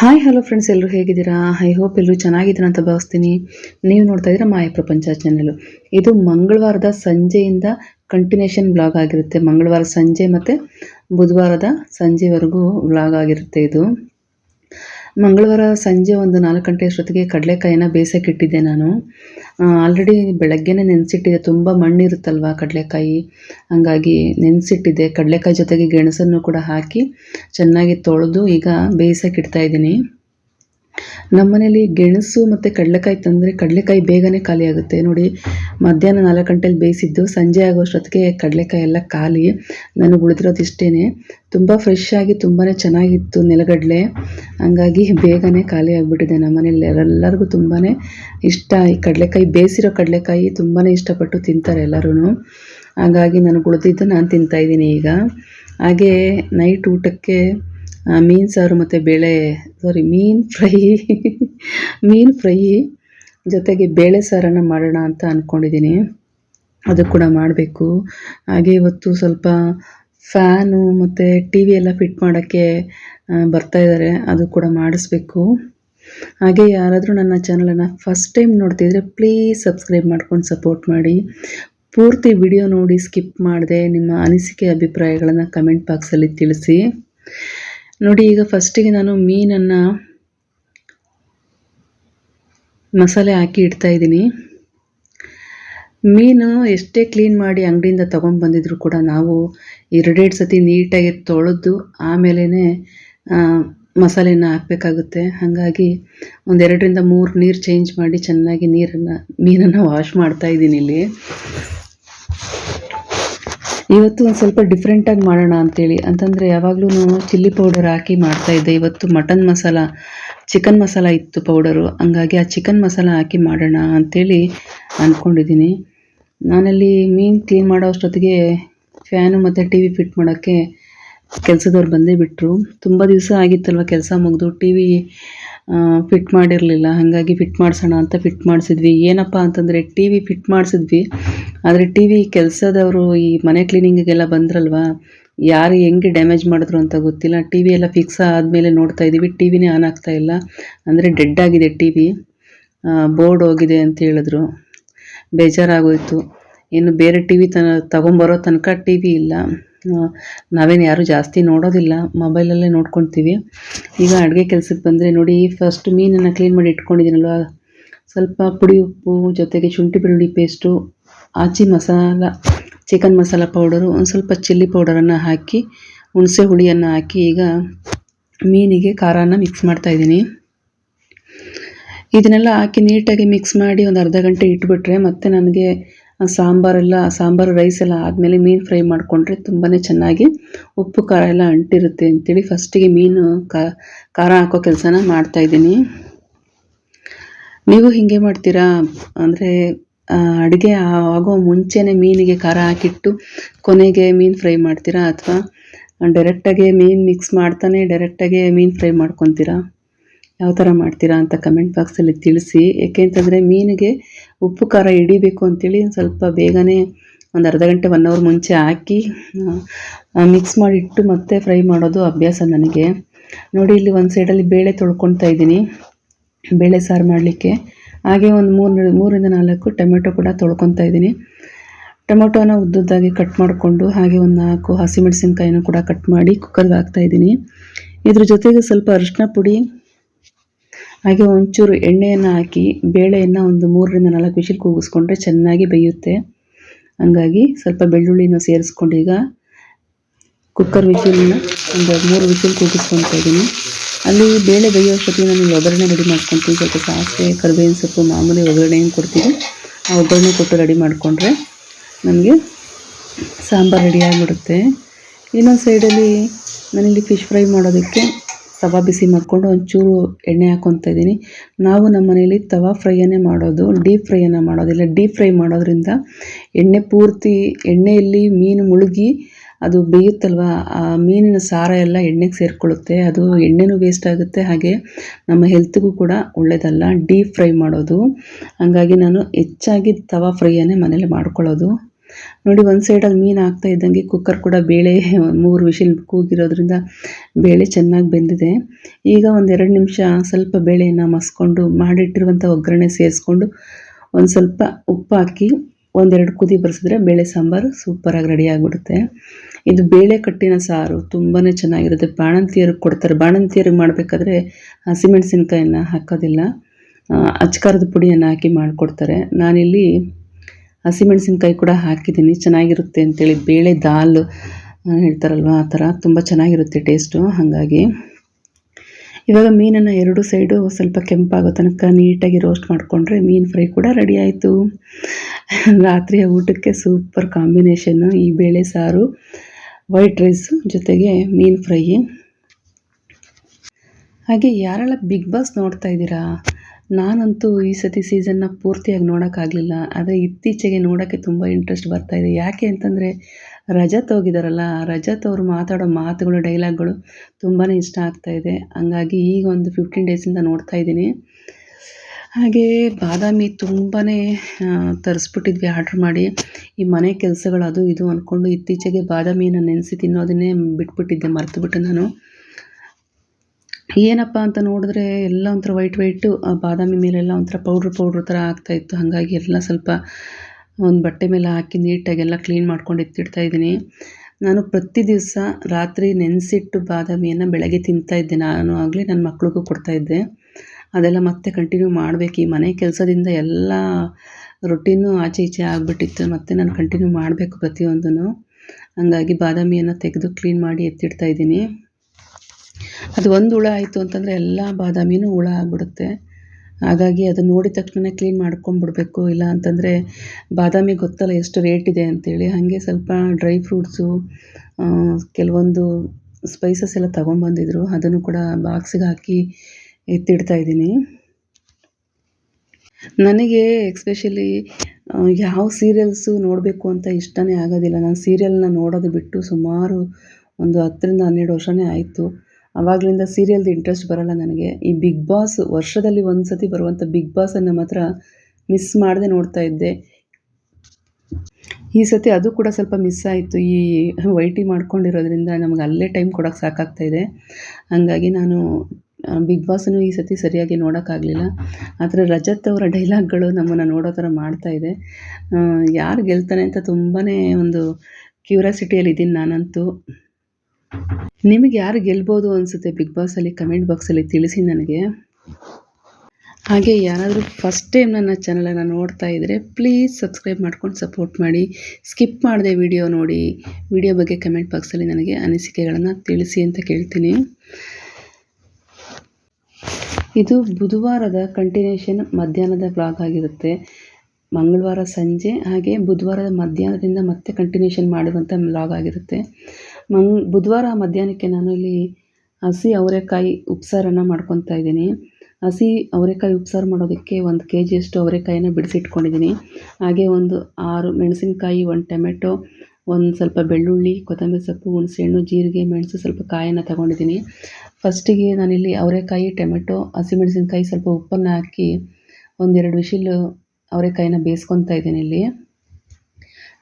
Hi hello friends ಎಲ್ಲರೂ ಹೇಗಿದ್ದೀರಾ? I hope ಎಲ್ಲರೂ ಚೆನ್ನಾಗಿದ್ದೀರಾ ಅಂತ ಭಾವಿಸ್ತೀನಿ. ನೀವು ನೋಡ್ತಾ ಇದ್ದೀರಾ ಮಾಯ ಪ್ರಪಂಚ ಚಾನೆಲ್ಲು ಇದು ಮಂಗಳವಾರದ ಸಂಜೆಯಿಂದ ಕಂಟಿನ್ಯೂಷನ್ ಬ್ಲಾಗ್ ಆಗಿರುತ್ತೆ. ಮಂಗಳವಾರ ಸಂಜೆ ಮತ್ತು ಬುಧವಾರದ ಸಂಜೆವರೆಗೂ ವ್ಲಾಗ್ ಆಗಿರುತ್ತೆ ಇದು. ಮಂಗಳವಾರ ಸಂಜೆ ಒಂದು ನಾಲ್ಕು ಗಂಟೆ ಅಷ್ಟೊತ್ತಿಗೆ ಕಡಲೆಕಾಯಿನ ಬೇಯಿಸೋಕೆ ಇಟ್ಟಿದ್ದೆ ನಾನು ಆಲ್ರೆಡಿ ಬೆಳಗ್ಗೆನೇ ನೆನೆಸಿಟ್ಟಿದ್ದೆ. ತುಂಬ ಮಣ್ಣಿರುತ್ತಲ್ವ ಕಡಲೆಕಾಯಿ? ಹಂಗಾಗಿ ನೆನೆಸಿಟ್ಟಿದ್ದೆ. ಕಡಲೆಕಾಯಿ ಜೊತೆಗೆ ಗೆಣಸನ್ನು ಕೂಡ ಹಾಕಿ ಚೆನ್ನಾಗಿ ತೊಳೆದು ಈಗ ಬೇಯಿಸೋಕ್ಕಿಡ್ತಾ ಇದ್ದೀನಿ. ನಮ್ಮನೇಲಿ ಗೆಣಸು ಮತ್ತು ಕಡಲೆಕಾಯಿ ತಂದರೆ ಕಡಲೆಕಾಯಿ ಬೇಗನೆ ಖಾಲಿ ಆಗುತ್ತೆ. ನೋಡಿ, ಮಧ್ಯಾಹ್ನ ನಾಲ್ಕು ಗಂಟೆಲಿ ಬೇಯಿಸಿದ್ದು, ಸಂಜೆ ಆಗೋಷ್ಟೊತ್ತಿಗೆ ಕಡಲೆಕಾಯಿ ಎಲ್ಲ ಖಾಲಿ. ನನಗೆ ಉಳಿದಿರೋದು ಇಷ್ಟೇ ತುಂಬ ಫ್ರೆಶ್ ಆಗಿ ತುಂಬಾ ಚೆನ್ನಾಗಿತ್ತು ನೆಲಗಡಲೆ. ಹಂಗಾಗಿ ಬೇಗನೆ ಖಾಲಿ ಆಗಿಬಿಟ್ಟಿದೆ ನಮ್ಮನೇಲಿ. ಎಲ್ಲರಿಗೂ ತುಂಬಾ ಇಷ್ಟ. ಈ ಕಡಲೆಕಾಯಿ, ಬೇಯಿಸಿರೋ ಕಡಲೆಕಾಯಿ ತುಂಬಾ ಇಷ್ಟಪಟ್ಟು ತಿಂತಾರೆ ಎಲ್ಲರೂ ಹಾಗಾಗಿ ನನಗೆ ಉಳಿದಿದ್ದು ನಾನು ತಿಂತಾಯಿದ್ದೀನಿ ಈಗ. ಹಾಗೇ ನೈಟ್ ಊಟಕ್ಕೆ ಮೀನು ಸಾರು ಮತ್ತು ಬೇಳೆ ಸಾರಿ ಮೀನು ಫ್ರೈ ಮೀನು ಫ್ರೈ ಜೊತೆಗೆ ಬೇಳೆ ಸಾರನ್ನು ಮಾಡೋಣ ಅಂತ ಅಂದ್ಕೊಂಡಿದ್ದೀನಿ ಅದು ಕೂಡ ಮಾಡಬೇಕು. ಹಾಗೆ ಇವತ್ತು ಸ್ವಲ್ಪ ಫ್ಯಾನು ಮತ್ತು ಟಿ ವಿ ಎಲ್ಲ ಫಿಟ್ ಮಾಡೋಕ್ಕೆ ಬರ್ತಾ ಇದ್ದಾರೆ. ಅದು ಕೂಡ ಮಾಡಿಸ್ಬೇಕು. ಹಾಗೆ ಯಾರಾದರೂ ನನ್ನ ಚಾನಲನ್ನು ಫಸ್ಟ್ ಟೈಮ್ ನೋಡ್ತಿದ್ರೆ ಪ್ಲೀಸ್ ಸಬ್ಸ್ಕ್ರೈಬ್ ಮಾಡ್ಕೊಂಡು ಸಪೋರ್ಟ್ ಮಾಡಿ. ಪೂರ್ತಿ ವಿಡಿಯೋ ನೋಡಿ ಸ್ಕಿಪ್ ಮಾಡಿದೆ ನಿಮ್ಮ ಅನಿಸಿಕೆ ಅಭಿಪ್ರಾಯಗಳನ್ನು ಕಮೆಂಟ್ ಬಾಕ್ಸಲ್ಲಿ ತಿಳಿಸಿ. ನೋಡಿ, ಈಗ ಫಸ್ಟಿಗೆ ನಾನು ಮೀನನ್ನು ಮಸಾಲೆ ಹಾಕಿ ಇಡ್ತಾ ಇದ್ದೀನಿ. ಮೀನು ಎಷ್ಟೇ ಕ್ಲೀನ್ ಮಾಡಿ ಅಂಗಡಿಯಿಂದ ತೊಗೊಂಡ್ಬಂದಿದ್ರು ಕೂಡ ನಾವು ಎರಡೆರಡು ಸತಿ ನೀಟಾಗಿ ತೊಳೆದು ಆಮೇಲೆ ಮಸಾಲೆನ ಹಾಕಬೇಕಾಗುತ್ತೆ. ಹಾಗಾಗಿ ಒಂದೆರಡರಿಂದ ಮೂರು ನೀರು ಚೇಂಜ್ ಮಾಡಿ ಚೆನ್ನಾಗಿ ನೀರನ್ನು, ಮೀನನ್ನು ವಾಶ್ ಮಾಡ್ತಾ ಇದ್ದೀನಿ ಇಲ್ಲಿ. ಇವತ್ತು ಒಂದು ಸ್ವಲ್ಪ ಡಿಫ್ರೆಂಟಾಗಿ ಮಾಡೋಣ ಅಂತೇಳಿ. ಅಂತಂದರೆ ಯಾವಾಗಲೂ ಚಿಲ್ಲಿ ಪೌಡರ್ ಹಾಕಿ ಮಾಡ್ತಾಯಿದ್ದೆ ಇವತ್ತು ಮಟನ್ ಮಸಾಲ ಚಿಕನ್ ಮಸಾಲ ಇತ್ತು ಪೌಡರು ಹಂಗಾಗಿ ಆ ಚಿಕನ್ ಮಸಾಲ ಹಾಕಿ ಮಾಡೋಣ ಅಂಥೇಳಿ ಅಂದ್ಕೊಂಡಿದ್ದೀನಿ ನಾನಲ್ಲಿ ಮೀನು ಕ್ಲೀನ್ ಮಾಡೋ ಅಷ್ಟೊತ್ತಿಗೆ ಫ್ಯಾನು ಮತ್ತು ಟಿ ವಿ ಫಿಟ್ ಮಾಡೋಕ್ಕೆ ಕೆಲಸದವ್ರು ಬಂದೇ ಬಿಟ್ಟರು ತುಂಬ ದಿವಸ ಆಗಿತ್ತಲ್ವ ಕೆಲಸ ಮುಗಿದು. ಟಿ ವಿ ಫಿಟ್ ಮಾಡಿರಲಿಲ್ಲ. ಹಾಗಾಗಿ ಫಿಟ್ ಮಾಡಿಸೋಣ ಅಂತ ಫಿಟ್ ಮಾಡಿಸಿದ್ವಿ. ಏನಪ್ಪ ಅಂತಂದರೆ ಟಿ ವಿ ಫಿಟ್ ಮಾಡಿಸಿದ್ವಿ. ಆದರೆ ಟಿ ವಿ ಕೆಲಸದವರು ಈ ಮನೆ ಕ್ಲೀನಿಂಗಿಗೆಲ್ಲ ಬಂದ್ರಲ್ವಾ? ಯಾರು ಹೆಂಗೆ ಡ್ಯಾಮೇಜ್ ಮಾಡಿದ್ರು ಅಂತ ಗೊತ್ತಿಲ್ಲ. ಟಿ ವಿ ಎಲ್ಲ ಫಿಕ್ಸ್ ಆದಮೇಲೆ ನೋಡ್ತಾ ಇದ್ದೀವಿ. ಟಿ ವಿನೇ ಆನ್ ಆಗ್ತಾ ಇಲ್ಲ. ಅಂದರೆ ಡೆಡ್ ಆಗಿದೆ ಟಿ ವಿ ಬೋರ್ಡ್ ಹೋಗಿದೆ ಅಂತ ಹೇಳಿದ್ರು. ಬೇಜಾರಾಗೋಯಿತು. ಇನ್ನು ಬೇರೆ ಟಿ ವಿ ತ ತಗೊಂಬರೋ ತನಕ ಟಿ ವಿ ಇಲ್ಲ. ನಾವೇನು ಯಾರೂ ಜಾಸ್ತಿ ನೋಡೋದಿಲ್ಲ, ಮೊಬೈಲಲ್ಲೇ ನೋಡ್ಕೊತೀವಿ. ಈಗ ಅಡುಗೆ ಕೆಲಸಕ್ಕೆ ಬಂದರೆ ನೋಡಿ ಫಸ್ಟ್ ಮೀನನ್ನು ಕ್ಲೀನ್ ಮಾಡಿ ಇಟ್ಕೊಂಡಿದ್ದೀನಲ್ವ? ಸ್ವಲ್ಪ ಪುಡಿ ಉಪ್ಪು, ಜೊತೆಗೆ ಶುಂಠಿ ಬೆಳ್ಳುಳ್ಳಿ paste Aachi masala chicken masala powder ಒಂದು ಸ್ವಲ್ಪ ಚಿಲ್ಲಿ ಪೌಡರನ್ನು ಹಾಕಿ, ಹುಣಸೆ ಹುಳಿಯನ್ನು ಹಾಕಿ ಈಗ ಮೀನಿಗೆ ಖಾರನ ಮಿಕ್ಸ್ ಮಾಡ್ತಾಯಿದ್ದೀನಿ ಇದನ್ನೆಲ್ಲ ಹಾಕಿ ನೀಟಾಗಿ ಮಿಕ್ಸ್ ಮಾಡಿ ಒಂದು ಅರ್ಧ ಗಂಟೆ ಇಟ್ಬಿಟ್ರೆ ಮತ್ತೆ ನನಗೆ ಸಾಂಬಾರೆಲ್ಲ, ಸಾಂಬಾರು ರೈಸ್ ಎಲ್ಲ ಆದಮೇಲೆ ಮೀನು ಫ್ರೈ ಮಾಡಿಕೊಂಡ್ರೆ ತುಂಬಾ ಚೆನ್ನಾಗಿ ಉಪ್ಪು, ಖಾರ ಎಲ್ಲ ಅಂಟಿರುತ್ತೆ ಅಂತೇಳಿ ಫಸ್ಟಿಗೆ ಮೀನು ಖಾರ ಹಾಕೋ ಕೆಲಸನ ಮಾಡ್ತಾಯಿದ್ದೀನಿ ನೀವು ಹೀಗೆ ಮಾಡ್ತೀರಾ? ಅಂದರೆ ಅಡುಗೆ ಆಗೋ ಮುಂಚೆನೇ ಮೀನಿಗೆ ಖಾರ ಹಾಕಿಟ್ಟು ಕೊನೆಗೆ ಮೀನು ಫ್ರೈ ಮಾಡ್ತೀರಾ ಅಥವಾ ಡೈರೆಕ್ಟಾಗೆ ಮೀನು ಮಿಕ್ಸ್ ಮಾಡ್ತಾನೆ ಡೈರೆಕ್ಟಾಗೆ ಮೀನು ಫ್ರೈ ಮಾಡ್ಕೊತೀರಾ? ಯಾವ ಥರ ಮಾಡ್ತೀರಾ ಅಂತ ಕಮೆಂಟ್ ಬಾಕ್ಸಲ್ಲಿ ತಿಳಿಸಿ. ಏಕೆಂತಂದರೆ ಮೀನಿಗೆ ಉಪ್ಪು, ಖಾರ ಹಿಡಿಬೇಕು ಅಂತೇಳಿ ಒಂದು ಸ್ವಲ್ಪ ಬೇಗನೆ ಒಂದು ಅರ್ಧ ಗಂಟೆ ಒನ್ ಅವರ್ ಮುಂಚೆ ಹಾಕಿ ಮಿಕ್ಸ್ ಮಾಡಿಟ್ಟು ಮತ್ತೆ ಫ್ರೈ ಮಾಡೋದು ಅಭ್ಯಾಸ ನನಗೆ. ನೋಡಿ, ಇಲ್ಲಿ ಒಂದು ಸೈಡಲ್ಲಿ ಬೇಳೆ ತೊಳ್ಕೊತಾ ಇದ್ದೀನಿ. ಬೇಳೆ ಸಾರು ಮಾಡಲಿಕ್ಕೆ. ಹಾಗೆ ಒಂದು ಮೂರು, ಮೂರಿಂದ ನಾಲ್ಕು ಟೊಮೆಟೊ ಕೂಡ ತೊಳ್ಕೊತಾ ಇದ್ದೀನಿ. ಟೊಮೆಟೊನ ಉದ್ದುದ್ದಾಗಿ ಕಟ್ ಮಾಡಿಕೊಂಡು ಹಾಗೆ ಒಂದು ನಾಲ್ಕು ಹಸಿಮೆಣಸಿನ್ಕಾಯಿನೂ ಕೂಡ ಕಟ್ ಮಾಡಿ ಕುಕ್ಕರ್ಗೆ ಹಾಕ್ತಾಯಿದ್ದೀನಿ ಇದ್ರ ಜೊತೆಗೆ ಸ್ವಲ್ಪ ಅರಿಶಿನ ಪುಡಿ ಹಾಗೆ ಒಂಚೂರು ಎಣ್ಣೆಯನ್ನು ಹಾಕಿ, ಬೇಳೆಯನ್ನು ಒಂದು ಮೂರರಿಂದ ನಾಲ್ಕು ವಿಷಲ್ ಕೂಗಿಸ್ಕೊಂಡ್ರೆ ಚೆನ್ನಾಗಿ ಬೇಯುತ್ತೆ. ಹಂಗಾಗಿ ಸ್ವಲ್ಪ ಬೆಳ್ಳುಳ್ಳಿನ ಸೇರಿಸ್ಕೊಂಡು ಈಗ ಕುಕ್ಕರ್ ವಿಷಿಲ್ನ ಒಂದು ಮೂರು ವಿಷಲ್ ಕೂಗಿಸ್ಕೊತಾ ಇದ್ದೀನಿ. ಅಲ್ಲಿ ಬೇಳೆ ಬೇಯೋ ಅಷ್ಟೊತ್ತಿಗೆ ನಾನು ಒಗ್ಗರಣೆ ರೆಡಿ ಮಾಡ್ಕೊತೀನಿ. ಸ್ವಲ್ಪ ಸಾಸಿವೆ, ಕರಿಬೇವಿನ ಸೊಪ್ಪು, ಮಾಮೂಲಿ ಒಗ್ಗರಣೆ ಏನು ಕೊಡ್ತೀವಿ. ಆ ಒಗ್ಗರಣೆ ಕೊಟ್ಟು ರೆಡಿ ಮಾಡಿಕೊಂಡ್ರೆ ನಮಗೆ ಸಾಂಬಾರು ರೆಡಿಯಾಗಿಬಿಡುತ್ತೆ ಇನ್ನೊಂದು ಸೈಡಲ್ಲಿ ನಾನಿಲ್ಲಿ ಫಿಶ್ ಫ್ರೈ ಮಾಡೋದಕ್ಕೆ ತವಾ ಬಿಸಿ ಮಾಡಿಕೊಂಡು ಒಂಚೂರು ಎಣ್ಣೆ ಹಾಕ್ಕೊತಾ ಇದ್ದೀನಿ. ನಾವು ನಮ್ಮ ಮನೇಲಿ ತವಾ ಫ್ರೈಯನ್ನೇ ಮಾಡೋದು, ಡೀಪ್ ಫ್ರೈಯನ್ನು ಮಾಡೋದಿಲ್ಲ ಡೀಪ್ ಫ್ರೈ ಮಾಡೋದ್ರಿಂದ ಎಣ್ಣೆ ಪೂರ್ತಿ, ಎಣ್ಣೆಯಲ್ಲಿ ಮೀನು ಮುಳುಗಿ ಅದು ಬೇಯುತ್ತಲ್ವ, ಆ ಮೀನಿನ ಸಾರ ಎಲ್ಲ ಎಣ್ಣೆಗೆ ಸೇರಿಕೊಳ್ಳುತ್ತೆ. ಅದು ಎಣ್ಣೆನೂ ವೇಸ್ಟ್ ಆಗುತ್ತೆ. ಹಾಗೆ ನಮ್ಮ ಹೆಲ್ತ್ಗೂ ಕೂಡ ಒಳ್ಳೆಯದಲ್ಲ ಡೀಪ್ ಫ್ರೈ ಮಾಡೋದು. ಹಾಗಾಗಿ ನಾನು ಹೆಚ್ಚಾಗಿ ತವಾ ಫ್ರೈಯನ್ನೇ ಮನೇಲಿ ಮಾಡ್ಕೊಳ್ಳೋದು. ನೋಡಿ, ಒಂದು ಸೈಡಲ್ಲಿ ಮೀನು ಹಾಕ್ತಾ ಇದ್ದಂಗೆ ಕುಕ್ಕರ್ ಕೂಡ ಬೇಳೆ ಮೂರು ವಿಷಲ್ ಕೂಗಿರೋದ್ರಿಂದ ಬೇಳೆ ಚೆನ್ನಾಗಿ ಬೆಂದಿದೆ. ಈಗ ಒಂದೆರಡು ನಿಮಿಷ ಸ್ವಲ್ಪ ಬೇಳೆಯನ್ನು ಮಸ್ಕೊಂಡು ಮಾಡಿಟ್ಟಿರುವಂಥ ಒಗ್ಗರಣೆ ಸೇರಿಸ್ಕೊಂಡು ಒಂದು ಸ್ವಲ್ಪ ಉಪ್ಪು ಹಾಕಿ ಒಂದೆರಡು ಕುದಿ ಬರೆಸಿದ್ರೆ ಬೇಳೆ ಸಾಂಬಾರು ಸೂಪರಾಗಿ ರೆಡಿ ಆಗಿಬಿಡುತ್ತೆ. ಇದು ಬೇಳೆ ಕಟ್ಟಿನ ಸಾರು ತುಂಬಾ ಚೆನ್ನಾಗಿರುತ್ತೆ. ಬಾಣಂತಿಯರಿಗೆ ಕೊಡ್ತಾರೆ. ಬಾಣಂತಿಯರಿಗೆ ಮಾಡಬೇಕಾದ್ರೆ ಹಸಿಮೆಣಸಿನ್ಕಾಯನ್ನು ಹಾಕೋದಿಲ್ಲ. ಅಚ್ಕಾರದ ಪುಡಿಯನ್ನು ಹಾಕಿ ಮಾಡಿಕೊಡ್ತಾರೆ. ನಾನಿಲ್ಲಿ ಹಸಿಮೆಣಸಿನ್ಕಾಯಿ ಕೂಡ ಹಾಕಿದ್ದೀನಿ. ಚೆನ್ನಾಗಿರುತ್ತೆ ಅಂತೇಳಿ ಬೇಳೆ ದಾಲ್ ಹೇಳ್ತಾರಲ್ವ ಆ ಥರ. ತುಂಬ ಚೆನ್ನಾಗಿರುತ್ತೆ ಟೇಸ್ಟು ಹಾಗಾಗಿ. ಇವಾಗ ಮೀನನ್ನು ಎರಡು ಸೈಡು ಸ್ವಲ್ಪ ಕೆಂಪಾಗೋ ತನಕ ನೀಟಾಗಿ ರೋಸ್ಟ್ ಮಾಡಿಕೊಂಡ್ರೆ ಮೀನು ಫ್ರೈ ಕೂಡ ರೆಡಿ ಆಯಿತು. ರಾತ್ರಿಯ ಊಟಕ್ಕೆ ಸೂಪರ್ ಕಾಂಬಿನೇಷನ್ನು ಈ ಬೇಳೆ ಸಾರು ವೈಟ್ ರೈಸು ಜೊತೆಗೆ ಮೀನು ಫ್ರೈ ಹಾಗೆ ಯಾರೆಲ್ಲ ಬಿಗ್ ಬಾಸ್ ನೋಡ್ತಾ ಇದ್ದೀರಾ? ನಾನಂತೂ ಈ ಸತಿ ಸೀಸನ್ನ ಪೂರ್ತಿಯಾಗಿ ನೋಡೋಕ್ಕಾಗಲಿಲ್ಲ. ಆದರೆ ಇತ್ತೀಚೆಗೆ ನೋಡೋಕ್ಕೆ ತುಂಬ ಇಂಟ್ರೆಸ್ಟ್ ಬರ್ತಾ ಇದೆ. ಯಾಕೆ ಅಂತಂದರೆ, ರಜತ್ ಹೋಗಿದ್ದಾರಲ್ಲ ರಜತ್ ಅವರು ಮಾತಾಡೋ ಮಾತುಗಳು ಡೈಲಾಗ್ಗಳು ತುಂಬಾ ಇಷ್ಟ ಆಗ್ತಾ ಇದೆ. ಹಂಗಾಗಿ ಈಗ ಒಂದು ಫಿಫ್ಟೀನ್ ಡೇಸಿಂದ ನೋಡ್ತಾ ಇದ್ದೀನಿ. ಹಾಗೆ ಬಾದಾಮಿ ತುಂಬಾ ತರಿಸ್ಬಿಟ್ಟಿದ್ವಿ ಆರ್ಡ್ರ್ ಮಾಡಿ. ಈ ಮನೆ ಕೆಲಸಗಳು ಅದು ಇದು ಅಂದ್ಕೊಂಡು ಇತ್ತೀಚೆಗೆ ಬಾದಾಮಿಯನ್ನು ನೆನೆಸಿ ತಿನ್ನೋದನ್ನೇ ಬಿಟ್ಬಿಟ್ಟಿದ್ದೆ, ಮರೆತುಬಿಟ್ಟು ನಾನು. ಏನಪ್ಪ ಅಂತ ನೋಡಿದ್ರೆ ಎಲ್ಲ ಒಂಥರ ವೈಟ್ ವೈಟು ಬಾದಾಮಿ ಮೇಲೆಲ್ಲ ಒಂಥರ ಪೌಡ್ರ್ ಪೌಡ್ರ್ ಥರ ಆಗ್ತಾಯಿತ್ತು ಹಾಗಾಗಿ ಎಲ್ಲ ಸ್ವಲ್ಪ ಒಂದು ಬಟ್ಟೆ ಮೇಲೆ ಹಾಕಿ ನೀಟಾಗೆಲ್ಲ ಕ್ಲೀನ್ ಮಾಡ್ಕೊಂಡು ಎತ್ತಿಡ್ತಾ ಇದ್ದೀನಿ. ನಾನು ಪ್ರತಿ ದಿವಸ ರಾತ್ರಿ ನೆನೆಸಿಟ್ಟು ಬಾದಾಮಿಯನ್ನು ಬೆಳಗ್ಗೆ ತಿಂತಾ ಇದ್ದೆ. ನಾನು ಆಗಲಿ ನನ್ನ ಮಕ್ಳಿಗೂ ಕೊಡ್ತಾಯಿದ್ದೆ ಅದೆಲ್ಲ ಮತ್ತೆ ಕಂಟಿನ್ಯೂ ಮಾಡಬೇಕು. ಈ ಮನೆ ಕೆಲಸದಿಂದ ಎಲ್ಲ ರೊಟೀನು ಆಚೆ ಈಚೆ ಆಗಿಬಿಟ್ಟಿತ್ತು. ಮತ್ತೆ ನಾನು ಕಂಟಿನ್ಯೂ ಮಾಡಬೇಕು ಪ್ರತಿಯೊಂದೂ ಹಂಗಾಗಿ ಬಾದಾಮಿಯನ್ನು ತೆಗೆದು ಕ್ಲೀನ್ ಮಾಡಿ ಎತ್ತಿಡ್ತಾ ಇದ್ದೀನಿ. ಅದು ಒಂದು ಹುಳ ಆಯಿತು ಅಂತಂದರೆ ಎಲ್ಲ ಬಾದಾಮಿನೂ ಹುಳ ಆಗಿಬಿಡುತ್ತೆ. ಹಾಗಾಗಿ ಅದನ್ನ ನೋಡಿದ ತಕ್ಷಣ ಕ್ಲೀನ್ ಮಾಡ್ಕೊಂಬಿಡ್ಬೇಕು ಇಲ್ಲ ಅಂತಂದರೆ ಬಾದಾಮಿ ಗೊತ್ತಲ್ಲ ಎಷ್ಟು ರೇಟ್ ಇದೆ ಅಂತೇಳಿ. ಹಾಗೆ ಸ್ವಲ್ಪ ಡ್ರೈ ಫ್ರೂಟ್ಸು ಕೆಲವೊಂದು ಸ್ಪೈಸಸ್ ಎಲ್ಲ ತೊಗೊಂಬಂದಿದ್ರು ಅದನ್ನು ಕೂಡ ಬಾಕ್ಸಿಗೆ ಹಾಕಿ ಎತ್ತಿಡ್ತಾ ಇದ್ದೀನಿ. ನನಗೆ ಎಕ್ಸ್ಪೆಷಲಿ ಯಾವ ಸೀರಿಯಲ್ಸು ನೋಡಬೇಕು ಅಂತ ಇಷ್ಟನೇ ಆಗೋದಿಲ್ಲ. ನಾನು ಸೀರಿಯಲ್ನ ನೋಡೋದು ಬಿಟ್ಟು ಸುಮಾರು ಒಂದು ಹತ್ತರಿಂದ ಹನ್ನೆರಡು ವರ್ಷವೇ ಆಯಿತು. ಆವಾಗಲಿಂದ ಸೀರಿಯಲ್ದು ಇಂಟ್ರೆಸ್ಟ್ ಬರೋಲ್ಲ ನನಗೆ. ಈ ಬಿಗ್ ಬಾಸ್ ವರ್ಷದಲ್ಲಿ ಒಂದು ಸತಿ ಬರುವಂಥ ಬಿಗ್ ಬಾಸನ್ನು ಮಾತ್ರ ಮಿಸ್ ಮಾಡದೆ ನೋಡ್ತಾ ಇದ್ದೆ. ಈ ಸತಿ ಅದು ಕೂಡ ಸ್ವಲ್ಪ ಮಿಸ್ ಆಯಿತು. ಈ ವೈಟಿ ಮಾಡ್ಕೊಂಡಿರೋದ್ರಿಂದ ನಮಗೆ ಅಲ್ಲೇ ಟೈಮ್ ಕೊಡೋಕ್ಕೆ ಸಾಕಾಗ್ತಾ ಇದೆ. ಹಾಗಾಗಿ ನಾನು ಬಿಗ್ ಬಾಸನ್ನು ಈ ಸತಿ ಸರಿಯಾಗಿ ನೋಡೋಕ್ಕಾಗಲಿಲ್ಲ. ಆದರೆ ರಜತ್ ಅವರ ಡೈಲಾಗ್ಗಳು ನಮ್ಮನ್ನು ನೋಡೋ ಥರ ಮಾಡ್ತಾ ಇದೆ. ಯಾರು ಗೆಲ್ತಾನೆ ಅಂತ ತುಂಬಾ ಒಂದು ಕ್ಯೂರಿಯಾಸಿಟಿಯಲ್ಲಿ ಇದ್ದೀನಿ ನಾನಂತೂ. ನಿಮಗೆ ಯಾರು ಗೆಲ್ಬೋದು ಅನಿಸುತ್ತೆ ಬಿಗ್ ಬಾಸಲ್ಲಿ ಕಮೆಂಟ್ ಬಾಕ್ಸಲ್ಲಿ ತಿಳಿಸಿ ನನಗೆ. ಹಾಗೆ ಯಾರಾದರೂ ಫಸ್ಟ್ ಟೈಮ್ ನನ್ನ ಚಾನಲನ್ನು ನೋಡ್ತಾ ಇದ್ದರೆ ಪ್ಲೀಸ್ ಸಬ್ಸ್ಕ್ರೈಬ್ ಮಾಡ್ಕೊಂಡು ಸಪೋರ್ಟ್ ಮಾಡಿ. ಸ್ಕಿಪ್ ಮಾಡದೆ ವಿಡಿಯೋ ನೋಡಿ. ವಿಡಿಯೋ ಬಗ್ಗೆ ಕಮೆಂಟ್ ಬಾಕ್ಸಲ್ಲಿ ನನಗೆ ಅನಿಸಿಕೆಗಳನ್ನು ತಿಳಿಸಿ ಅಂತ ಕೇಳ್ತೀನಿ. ಇದು ಬುಧವಾರದ ಕಂಟಿನ್ಯೂಷನ್ ಮಧ್ಯಾಹ್ನದ ಬ್ಲಾಗ್ ಆಗಿರುತ್ತೆ. ಮಂಗಳವಾರ ಸಂಜೆ, ಹಾಗೆ ಬುಧವಾರದ ಮಧ್ಯಾಹ್ನದಿಂದ ಮತ್ತೆ ಕಂಟಿನ್ಯೂಷನ್ ಮಾಡುವಂಥ ಲಾಗ್ ಆಗಿರುತ್ತೆ. ಮಂಗ್, ಬುಧವಾರ ಮಧ್ಯಾಹ್ನಕ್ಕೆ ನಾನು ಇಲ್ಲಿ ಹಸಿ ಅವರೆಕಾಯಿ ಉಪ್ಸಾರನ್ನು ಮಾಡ್ಕೊತಾ ಇದ್ದೀನಿ. ಹಸಿ ಅವರೆಕಾಯಿ ಉಪ್ಸಾರು ಮಾಡೋದಕ್ಕೆ ಒಂದು ಕೆ ಜಿಯಷ್ಟು ಅವರೆಕಾಯಿನ ಬಿಡಿಸಿಟ್ಕೊಂಡಿದ್ದೀನಿ. ಹಾಗೆ ಒಂದು ಆರು ಮೆಣಸಿನಕಾಯಿ, ಒಂದು ಟೊಮೆಟೊ, ಒಂದು ಸ್ವಲ್ಪ ಬೆಳ್ಳುಳ್ಳಿ, ಕೊತ್ತಂಬರಿ ಸೊಪ್ಪು ಹುಣಸೆಹಣ್ಣು ಜೀರಿಗೆ, ಮೆಣಸು, ಸ್ವಲ್ಪ ಕಾಯನ್ನು ತಗೊಂಡಿದ್ದೀನಿ. ಫಸ್ಟಿಗೆ ನಾನಿಲ್ಲಿ ಅವರೆಕಾಯಿ, ಟೊಮೆಟೊ ಹಸಿಮೆಣಸಿನ್ಕಾಯಿ ಸ್ವಲ್ಪ ಉಪ್ಪನ್ನು ಹಾಕಿ ಒಂದೆರಡು ವಿಶಿಲ್ ಅವರೆಕಾಯಿನ ಬೇಯಿಸ್ಕೊತಾ ಇದ್ದೀನಿ ಇಲ್ಲಿ.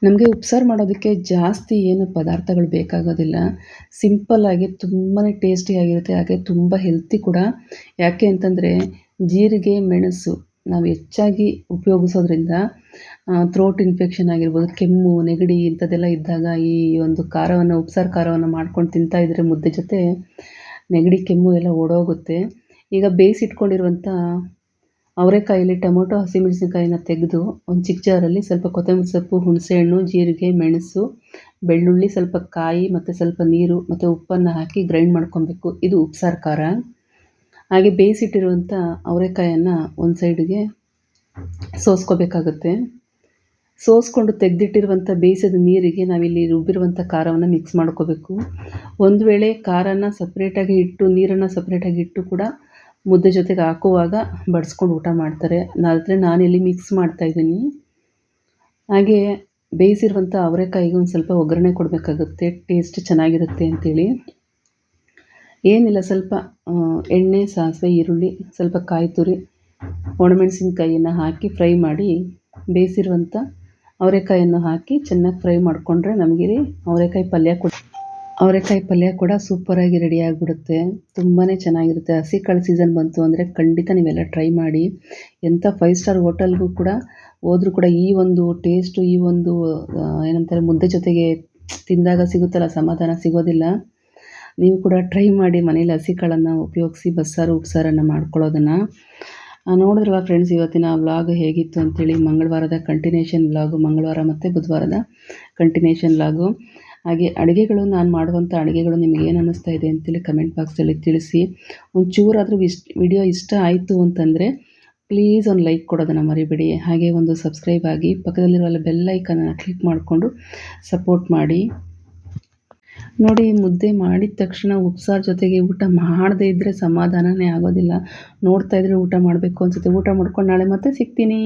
ನಮಗೆ ಉಪ್ಸಾರು ಮಾಡೋದಕ್ಕೆ ಜಾಸ್ತಿ ಏನು ಪದಾರ್ಥಗಳು ಬೇಕಾಗೋದಿಲ್ಲ. ಸಿಂಪಲ್ಲಾಗಿ ತುಂಬಾ ಟೇಸ್ಟಿಯಾಗಿರುತ್ತೆ ಹಾಗೆ ತುಂಬ ಹೆಲ್ತಿ ಕೂಡ. ಯಾಕೆ ಅಂತಂದರೆ ಜೀರಿಗೆ, ಮೆಣಸು ನಾವು ಹೆಚ್ಚಾಗಿ ಉಪಯೋಗಿಸೋದ್ರಿಂದ ಥ್ರೋಟ್ ಇನ್ಫೆಕ್ಷನ್ ಆಗಿರ್ಬೋದು, ಕೆಮ್ಮು, ನೆಗಡಿ ಇಂಥದ್ದೆಲ್ಲ ಇದ್ದಾಗ ಈ ಒಂದು ಖಾರವನ್ನು, ಉಪ್ಸಾರು ಖಾರವನ್ನು ಮಾಡ್ಕೊಂಡು ತಿಂತಾ ಇದ್ದರೆ ಮುದ್ದೆ ಜೊತೆ ನೆಗಡಿ, ಕೆಮ್ಮು ಎಲ್ಲ ಓಡೋಗುತ್ತೆ. ಈಗ ಬೇಯಿಸಿಟ್ಕೊಂಡಿರುವಂಥ ಅವರೆಕಾಯಲ್ಲಿ ಟೊಮೊಟೊ, ಹಸಿಮೆಣಸಿನಕಾಯಿನ ತೆಗೆದು, ಒಂದು ಚಿಕ್ಕ ಜಾರಲ್ಲಿ ಸ್ವಲ್ಪ ಕೊತ್ತಂಬರಿ ಸೊಪ್ಪು ಹುಣಸೆಹಣ್ಣು ಜೀರಿಗೆ, ಮೆಣಸು, ಬೆಳ್ಳುಳ್ಳಿ, ಸ್ವಲ್ಪ ಕಾಯಿ ಮತ್ತು ಸ್ವಲ್ಪ ನೀರು ಮತ್ತು ಉಪ್ಪನ್ನು ಹಾಕಿ ಗ್ರೈಂಡ್ ಮಾಡ್ಕೊಬೇಕು. ಇದು ಉಪ್ಸಾರು ಖಾರ. ಹಾಗೆ ಬೇಯಿಸಿಟ್ಟಿರುವಂಥ ಅವರೆಕಾಯನ್ನು ಒಂದು ಸೈಡಿಗೆ ಸೋಸ್ಕೋಬೇಕಾಗುತ್ತೆ. ಸೋಸ್ಕೊಂಡು ತೆಗೆದಿಟ್ಟಿರುವಂಥ ಬೇಯಿಸಿದ ನೀರಿಗೆ ನಾವಿಲ್ಲಿ ರುಬ್ಬಿರುವಂಥ ಖಾರವನ್ನು ಮಿಕ್ಸ್ ಮಾಡ್ಕೋಬೇಕು. ಒಂದು ವೇಳೆ ಖಾರನ ಸಪ್ರೇಟಾಗಿ ಇಟ್ಟು, ನೀರನ್ನು ಸಪ್ರೇಟಾಗಿ ಇಟ್ಟು ಕೂಡ ಮುದ್ದೆ ಜೊತೆಗೆ ಹಾಕುವಾಗ ಬಡಿಸ್ಕೊಂಡು ಊಟ ಮಾಡ್ತಾರೆ. ಆದರೆ ಇಲ್ಲಿ ಮಿಕ್ಸ್ ಮಾಡ್ತಾಯಿದ್ದೀನಿ ಹಾಗೆ ಬೇಯಿಸಿರುವಂಥ ಅವರೆಕಾಯಿಗೆ ಒಂದು ಸ್ವಲ್ಪ ಒಗ್ಗರಣೆ ಕೊಡಬೇಕಾಗುತ್ತೆ. ಟೇಸ್ಟ್ ಚೆನ್ನಾಗಿರುತ್ತೆ ಅಂಥೇಳಿ ಏನಿಲ್ಲ, ಸ್ವಲ್ಪ ಎಣ್ಣೆ, ಸಾಸಿವೆ, ಈರುಳ್ಳಿ, ಸ್ವಲ್ಪ ಕಾಯಿ ತುರಿ, ಒಣಮೆಣಸಿನ್ಕಾಯಿಯನ್ನು ಹಾಕಿ ಫ್ರೈ ಮಾಡಿ ಬೇಯಿಸಿರುವಂಥ ಅವರೆಕಾಯನ್ನು ಹಾಕಿ ಚೆನ್ನಾಗಿ ಫ್ರೈ ಮಾಡಿಕೊಂಡ್ರೆ ನಮಗಿರಿ ಅವರೆಕಾಯಿ ಪಲ್ಯ ಕೂಡ ಅವರೆಕಾಯಿ ಪಲ್ಯ ಕೂಡ ಸೂಪರಾಗಿ ರೆಡಿ ಆಗಿಬಿಡುತ್ತೆ ತುಂಬಾ ಚೆನ್ನಾಗಿರುತ್ತೆ. ಹಸಿ ಕಾಳು ಸೀಸನ್ ಬಂತು ಅಂದರೆ ಖಂಡಿತ ನೀವೆಲ್ಲ ಟ್ರೈ ಮಾಡಿ. ಎಂಥ ಫೈವ್ ಸ್ಟಾರ್ ಹೋಟೆಲ್ಗೂ ಕೂಡ ಹೋದರೂ ಕೂಡ ಈ ಒಂದು ಟೇಸ್ಟು ಈ ಒಂದು ಏನಂತಾರೆ, ಮುದ್ದೆ ಜೊತೆಗೆ ತಿಂದಾಗ ಸಿಗುತ್ತಲ್ಲ, ಸಮಾಧಾನ ಸಿಗೋದಿಲ್ಲ. ನೀವು ಕೂಡ ಟ್ರೈ ಮಾಡಿ ಮನೇಲಿ ಹಸಿ ಕಾಳನ್ನು ಉಪಯೋಗಿಸಿ, ಬಸ್ಸಾರು, ಉಪ್ಸಾರನ್ನು ಮಾಡ್ಕೊಳ್ಳೋದನ್ನು. ನೋಡಿದ್ರಲ್ಲ ಫ್ರೆಂಡ್ಸ್ ಇವತ್ತಿನ ವ್ಲಾಗ್ ಹೇಗಿತ್ತು ಅಂತೇಳಿ? ಮಂಗಳವಾರದ ಕಂಟಿನ್ಯೂಷನ್ ವ್ಲಾಗು ಮಂಗಳವಾರ ಮತ್ತು ಬುಧವಾರದ ಕಂಟಿನ್ಯೂಷನ್ ವ್ಲಾಗು ಹಾಗೆ ಅಡುಗೆಗಳು ನಾನು ಮಾಡುವಂಥ ಅಡುಗೆಗಳು ನಿಮಗೆ ಏನು ಅನ್ನಿಸ್ತಾ ಇದೆ ಅಂತೇಳಿ ಕಮೆಂಟ್ ಬಾಕ್ಸಲ್ಲಿ ತಿಳಿಸಿ. ಒಂಚೂರಾದರೂ ಇಷ್ಟ ವಿಡಿಯೋ ಇಷ್ಟ ಆಯಿತು ಅಂತಂದರೆ ಪ್ಲೀಸ್ ಒಂದು ಲೈಕ್ ಕೊಡೋದನ್ನು ಮರಿಬೇಡಿ. ಹಾಗೆ ಒಂದು ಸಬ್ಸ್ಕ್ರೈಬ್ ಆಗಿ ಪಕ್ಕದಲ್ಲಿರುವ ಬೆಲ್ ಐಕನನ್ನು ಕ್ಲಿಕ್ ಮಾಡಿಕೊಂಡು ಸಪೋರ್ಟ್ ಮಾಡಿ. ನೋಡಿ, ಮುದ್ದೆ ಮಾಡಿದ ತಕ್ಷಣ ಉಪ್ಸಾರು ಜೊತೆಗೆ ಊಟ ಮಾಡದೇ ಇದ್ದರೆ ಸಮಾಧಾನನೇ ಆಗೋದಿಲ್ಲ. ನೋಡ್ತಾ ಇದ್ರೆ ಊಟ ಮಾಡಬೇಕು ಅನ್ಸುತ್ತೆ. ಊಟ ಮಾಡ್ಕೊಂಡು ನಾಳೆ ಮತ್ತೆ ಸಿಗ್ತೀನಿ.